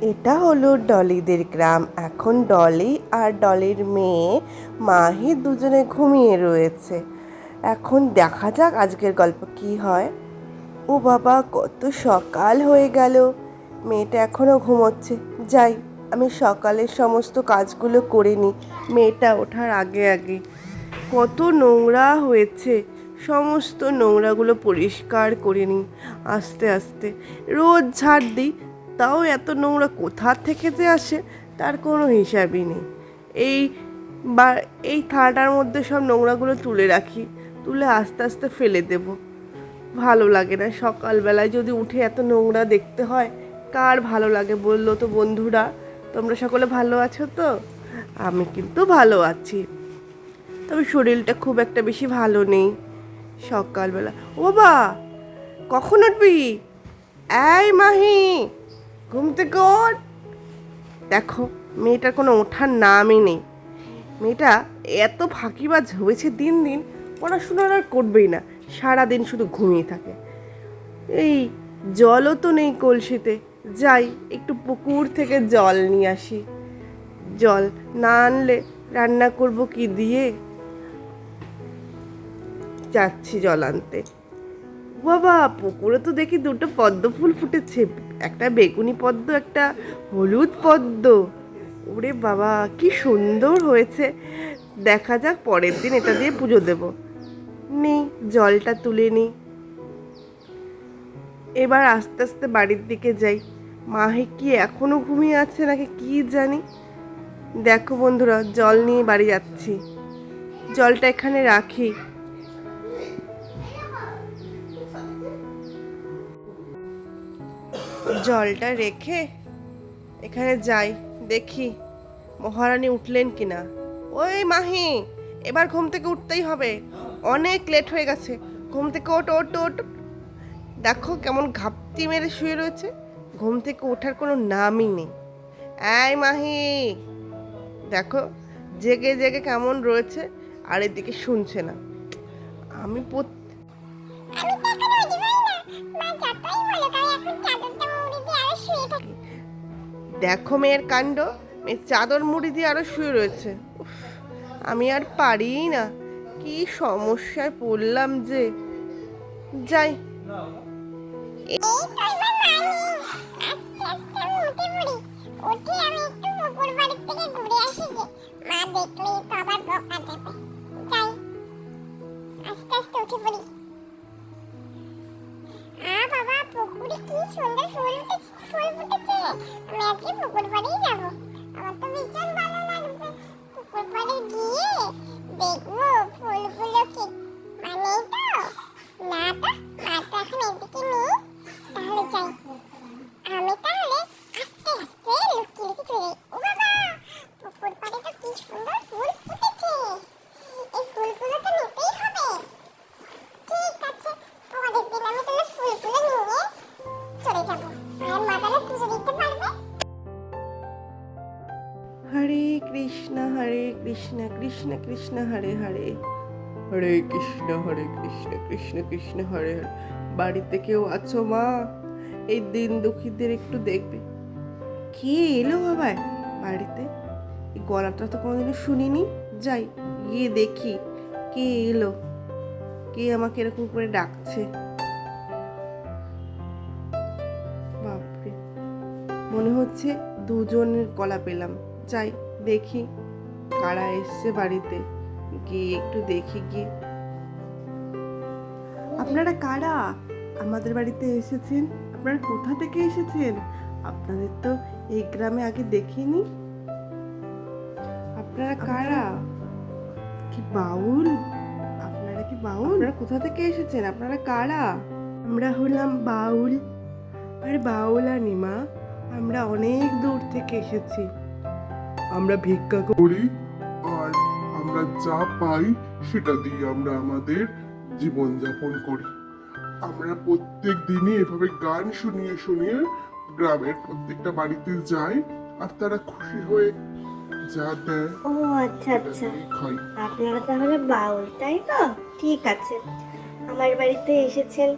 এটা হলো ডলিদের গ্রাম। এখন ডলি আর ডলির মেয়ে মাহি দুজনে ঘুমিয়ে রয়েছে। এখন দেখা যাক আজকের গল্প কি হয়। ও বাবা, কত সকাল হয়ে গেল। মেয়েটা এখনও ঘুমোচ্ছে। যাই, আমি সকালের সমস্ত কাজগুলো করে নিই। মেয়েটা ওঠার আগে আগে। কত নোংরা হয়েছে। সমস্ত নোংরাগুলো পরিষ্কার করে নিই। আস্তে আস্তে। রোজ ঝাড় দিই। তাও এত নোংরা কোথা থেকে যে আসে, তার কোনো হিসাবই নেই। এই বা, এই থালাটার মধ্যে সব নোংরাগুলো তুলে রাখি, তুলে আস্তে আস্তে ফেলে দেব। ভালো লাগে না সকালবেলায় যদি উঠে এত নোংরা দেখতে হয়, কার ভালো লাগে বলল তো বন্ধুরা? তোমরা সকলে ভালো আছো তো? আমি কিন্তু ভালো আছি। তবে শরীরটা খুব একটা বেশি ভালো নেই সকালবেলা। ও বাবা, কখন উঠবি? এই মাহি ঘুম থেকে ওঠ। দেখো, মেয়েটার কোনো ওঠার নামই নেই। মেয়েটা এত ফাঁকিবাজ হয়েছে দিন দিন পড়াশোনা আর করবেই না। সারাদিন শুধু ঘুমিয়ে থাকে। এই জলও তো নেই কলসিতে। যাই, একটু পুকুর থেকে জল নিয়ে আসি। জল না আনলে রান্না করব কি দিয়ে? যাচ্ছি জল আনতে। বাবা, পুকুরে তো দেখি দুটো পদ্ম ফুল ফুটেছে। একটা বেগুনি পদ্ম, একটা হলুদ পদ্ম। ওরে বাবা, কি সুন্দর হয়েছে। দেখা যাক পরের দিন এটা দিয়ে পুজো দেব। নেই জলটা তুলে নিই এবার আস্তে আস্তে বাড়ির দিকে যাই। মাহে কি এখনও ঘুমিয়ে আছে নাকি কি জানি। দেখো বন্ধুরা, জল নিয়ে বাড়ি যাচ্ছি। জলটা এখানে রাখি। জলটা রেখে এখানে যাই, দেখি মহারানী উঠলেন কিনা। ওই মাহি, এবার ঘুম থেকে উঠতেই হবে। অনেক লেট হয়ে গেছে। ঘুম থেকে ওট ওট ওট দেখো কেমন ঘাপতি মেরে শুয়ে রয়েছে। ঘুম থেকে ওঠার কোনো নামই নেই। এই মাহি, দেখো জেগে জেগে কেমন রয়েছে, আর এদিকে শুনছে না। আমি আমি পারি না। মা যতই বলো তাই এখন চাদরটা দেখো মেয়ের কাণ্ড। মেয়ের চাদর মুড়ি দিয়ে আরও শুয়ে রয়েছে। আমি আর পারি না। কি সমস্যায় পড়লাম যে। যাই। মা দেখলেই তো আবার বকা দেবে। যাই। আস্তে আস্তে উঠে পড়ি। পুকুরে কি সুন্দর ফুল ফুল ফুটেছে। আমার তো ভীষণ ভালো লাগবে পুকুর পাড়ে গিয়ে দেখব ফুলগুলো কৃষ্ণ কৃষ্ণ কৃষ্ণ হরে হরে। হরে কৃষ্ণ হরে কৃষ্ণ কৃষ্ণ কৃষ্ণ হরে হরে। বাড়িতে কেউ আছো মা? এই দিন দুঃখীদের একটু দেখবে। কে এলো আবার বাড়িতে? এই গলাটা তো কোনোদিনও শুনিনি। যাই গিয়ে দেখি কে এলো। কে আমাকে এরকম করে ডাকছে? বাপরে। মনে হচ্ছে দুজনের গলা পেলাম। যাই দেখি। কারা এসছে বাড়িতে? গিয়ে একটু দেখি গিয়ে। আপনারা কারা? আমাদের বাড়িতে এসেছেন? আপনারা কোথা থেকে এসেছেন? আপনাদের তো এই গ্রামে আগে দেখিনি। আপনারা কারা? কি বাউল? আপনারা কি বাউল? আপনারা কোথা থেকে এসেছেন? আপনারা কারা? আমরা হলাম বাউল। আরে বাউল আনিমা আমরা অনেক দূর থেকে এসেছি। আমরা ভিক্ষা করি আর আমরা যা পাই সেটা দিয়ে আমরা আমাদের জীবন যাপন করি। আমরা প্রত্যেক দিনই এভাবে গান শুনিয়ে শুনিয়ে গ্রামের প্রত্যেকটা বাড়িতে যাই আর তারা খুশি হয়ে যা দেয় ও আচ্ছা আচ্ছা। খাই। আপনারা তাহলে বাউল তাই তো? ঠিক আছে। আমার বাড়িতে এসেছেন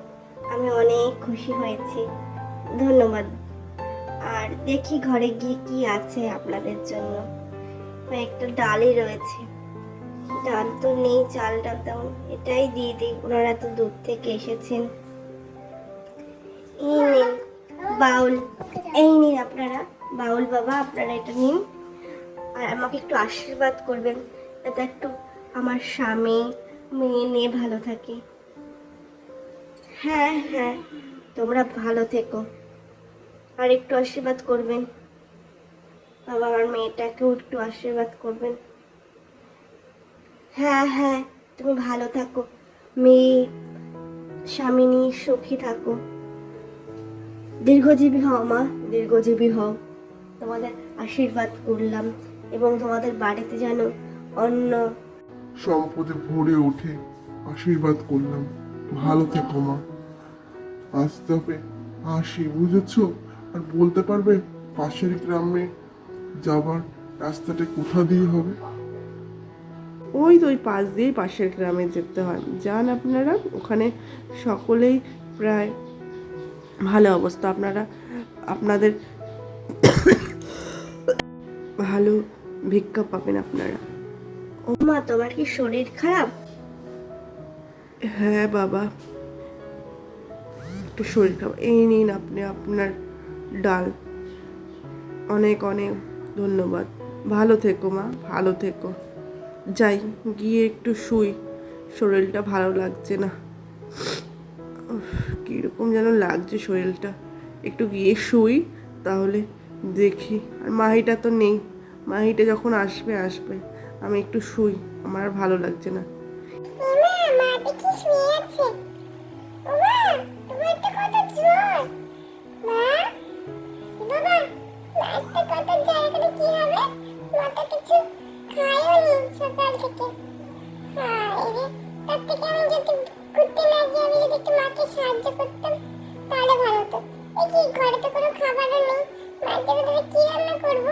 আমি অনেক খুশি হয়েছি। ধন্যবাদ। আর দেখি ঘরে গিয়ে কি আছে আপনাদের জন্য। একটা ডালই রয়েছে। ডাল তো নেই, চাল ডাল দাও। এটাই দিয়ে দিই। ওনারা তো দূর থেকে এসেছেন। এই নিন, বাউল। এই নিন আপনারা, বাউল বাবা, আপনারা এটা নিন। আর আমাকে একটু আশীর্বাদ করবেন, যাতে একটু আমার স্বামী, মেয়ে নিয়ে ভালো থাকে। হ্যাঁ হ্যাঁ তোমরা ভালো থেকো। আর একটু আশীর্বাদ করবেন। বাবা, আমার মেয়েটাকেও একটু আশীর্বাদ করবেন। হ্যাঁ হ্যাঁ তুমি ভালো থাকো। মেয়ে, স্বামী নিয়ে সুখী থাকো। দীর্ঘজীবী হও মা, দীর্ঘজীবী হও। তোমাদের আশীর্বাদ করলাম এবং তোমাদের বাড়িতে যেন অন্য সম্পদে ভরে ওঠে আশীর্বাদ করলাম। ভালো থেকো মা। আসতে হবে আসি, বুঝেছ? আর বলতে পারবে পাশের গ্রামে যাবার রাস্তাটা কোথা দিয়ে হবে? ওই তো ওই পাশ দিয়েই পাশের গ্রামে যেতে হয়। যান আপনারা ওখানে সকলেই প্রায় ভালো অবস্থা। আপনারা আপনাদের ভালো ভিক্ষা পাবেন আপনারা। ও মা তোমার কি শরীর খারাপ? হ্যাঁ বাবা একটু শরীর খারাপ। এই নিন আপনি আপনার ডাল। অনেক অনেক ধন্যবাদ। ভালো থেকো মা, ভালো থেকো। যাই, গিয়ে একটু শুই। শরীরটা ভালো লাগছে না। কীরকম যেন লাগছে শরীরটা। একটু গিয়ে শুই, তাহলে দেখি। আর মাহিটা তো নেই। মাহিটা যখন আসবে আসবে। আমি একটু শুই। আমার আর ভালো লাগছে না। কি ঘরে তো কোনো খাবারও নেই। বাড়িতে তো তুমি রান্না করব?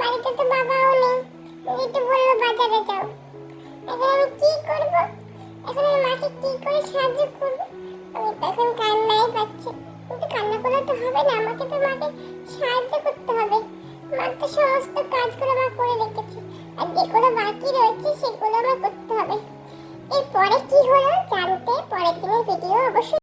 বাড়িতে তো বাবাও নেই। তুমি তো বলল, বাজারে যাও। এখন আমি কি করব? এখন আমি মাকে কি করে সাহায্য করব? আমি তো এখন কান্নাই পাচ্ছি। কিন্তু কান্না করলে তো হবে না, আমাকে তো মাকে সাহায্য করতে হবে। মা তো সমস্ত কাজগুলো আমার করে রেখেছে। আর যেগুলো বাকি রয়েছে, সেগুলো আমার করতে হবে। এরপরে কি হলো জানতে? পরের দিনের ভিডিও অবশ্যই